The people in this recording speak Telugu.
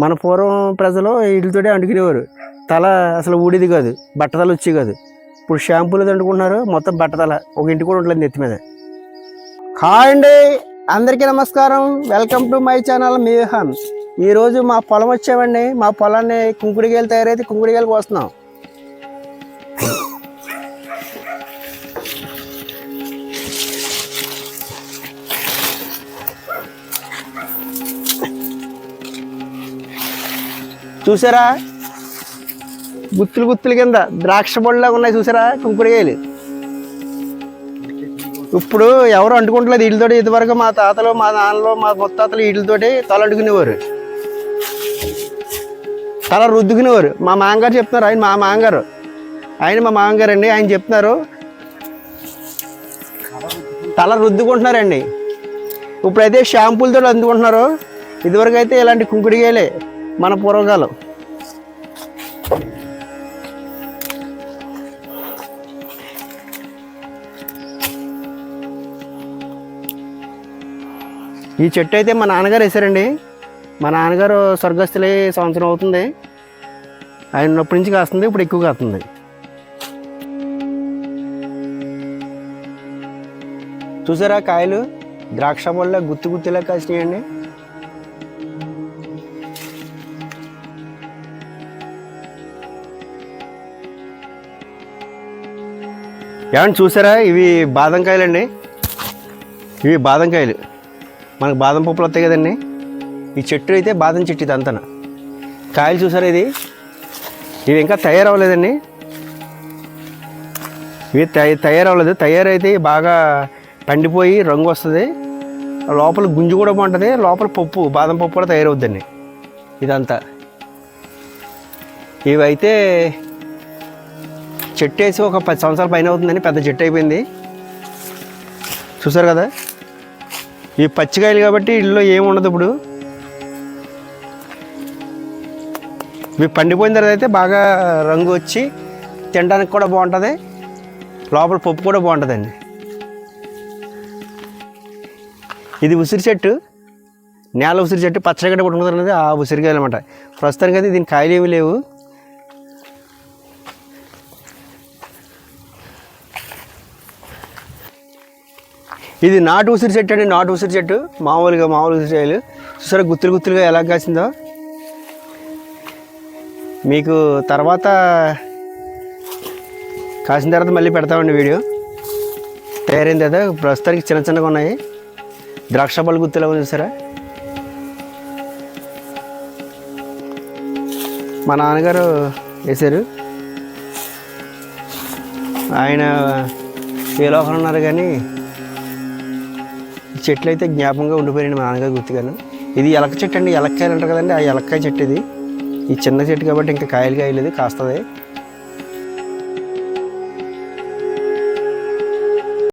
మన పూర్వం ప్రజలు వీటితోటే అంటుకునేవారు. తల అసలు ఊడిది కాదు బట్టతల వచ్చి కాదు. ఇప్పుడు షాంపూలు అంటుకుంటున్నారు మొత్తం బట్టతల ఒక ఇంటి కూడా ఉండలేదు నెత్తి మీద. హాయ్ అండి అందరికీ నమస్కారం. వెల్కమ్ టు మై ఛానల్ మీహాన్ ఈరోజు మా పొలం వచ్చామండి. మా పొలాన్ని కుంకుడికాయలు తయారైతే కుంకుడికాయలు కోస్తున్నాం. చూసారా? గుత్తులు గుత్తులు కింద ద్రాక్ష పళ్ళలాగా ఉన్నాయి చూసారా? కుంకుడికాయలు. ఇప్పుడు ఎవరు అంటుకుంటలేదు వీటితోటి ఇదివరకు మా తాతలు మా నాన్నలు మా ముత్తాతలు వీటితోటి తల అంటుకునేవారు తల రుద్దుకునేవారు. మా మామగారు చెప్తున్నారు ఆయన మా మామగారు. ఆయన మా మామగారు అండి ఆయన చెప్తున్నారు. తల రుద్దుకుంటున్నారండి. ఇప్పుడైతే షాంపూలతో అందుకుంటున్నారు. ఇదివరకు అయితే ఇలాంటి కుంకుడికాయలే. మన పూర్వకాలం ఈ చెట్టు అయితే మా నాన్నగారు వేసారండి మా నాన్నగారు స్వర్గస్థులే సంవత్సరం అవుతుంది. ఆయన ఉన్నప్పటి నుంచి కాస్తుంది ఇప్పుడు ఎక్కువ కాస్తుంది. చూసారా కాయలు? ద్రాక్ష వల్ల గుత్తి గుత్తిలా కాసినాయండి. ఏమండి చూసారా? ఇవి బాదం కాయలండి ఇవి బాదం కాయలు మనకు బాదం పప్పులు వస్తాయి కదండి. ఈ చెట్టు అయితే బాదం చెట్టు ఇది అంతన. కాయలు చూసారా ఇది? ఇవి ఇంకా తయారవ్వలేదండి. ఇవి తయ తయారవ్వలేదు. తయారైతే బాగా పండిపోయి రంగు వస్తుంది. లోపల గుంజు కూడా బాగుంటుంది. లోపల పప్పు బాదం పప్పు కూడా తయారవుద్దండి. ఇదంతా. ఇవైతే చెట్టు వేసి ఒక పది సంవత్సరాల పైన అవుతుందని పెద్ద చెట్టు అయిపోయింది. చూసారు కదా? ఈ పచ్చికాయలు కాబట్టి ఇల్లు ఏమి ఉండదు ఇప్పుడు. ఇవి పండిపోయిన తర్వాత అయితే బాగా రంగు వచ్చి తినడానికి కూడా బాగుంటుంది. లోపల పప్పు కూడా బాగుంటుందండి. ఇది ఉసిరి చెట్టు. నేల ఉసిరి చెట్టు పచ్చడి పచ్చడిగడ్డ పట్టుకుంటుంది ఆ ఉసిరికాయలు అనమాట ప్రస్తుతానికి అయితే దీని కాయలు ఏమీ లేవు. ఇది నాటు ఉసిరి చెట్టు అండి నాటు ఉసిరి చెట్టు. మామూలుగా మామూలు ఉసిరికాయలు చూసారా గుత్తులు గుత్తులుగా ఎలా కాసిందో? మీకు తర్వాత కాసిన తర్వాత మళ్ళీ పెడతామండి వీడియో. తయారైంది కదా ప్రస్తుతానికి చిన్న చిన్నగా ఉన్నాయి. ద్రాక్ష పళ్ళు గుత్తులు ఏమో చూసారా? మా నాన్నగారు వేశారు. ఆయన ఏ లోపల ఉన్నారు కానీ చెట్లు అయితే జ్ఞాపకంగా ఉండిపోయాయండి మా నాన్నగారు గుర్తుగాను. ఇది ఎలక చెట్టు అండి ఎలక్కాయలు అంటారు కదండి ఆ ఎలక్కాయ చెట్టు ఇది. ఈ చిన్న చెట్టు కాబట్టి ఇంకా కాయలు కాయలేదు కాస్తుంది.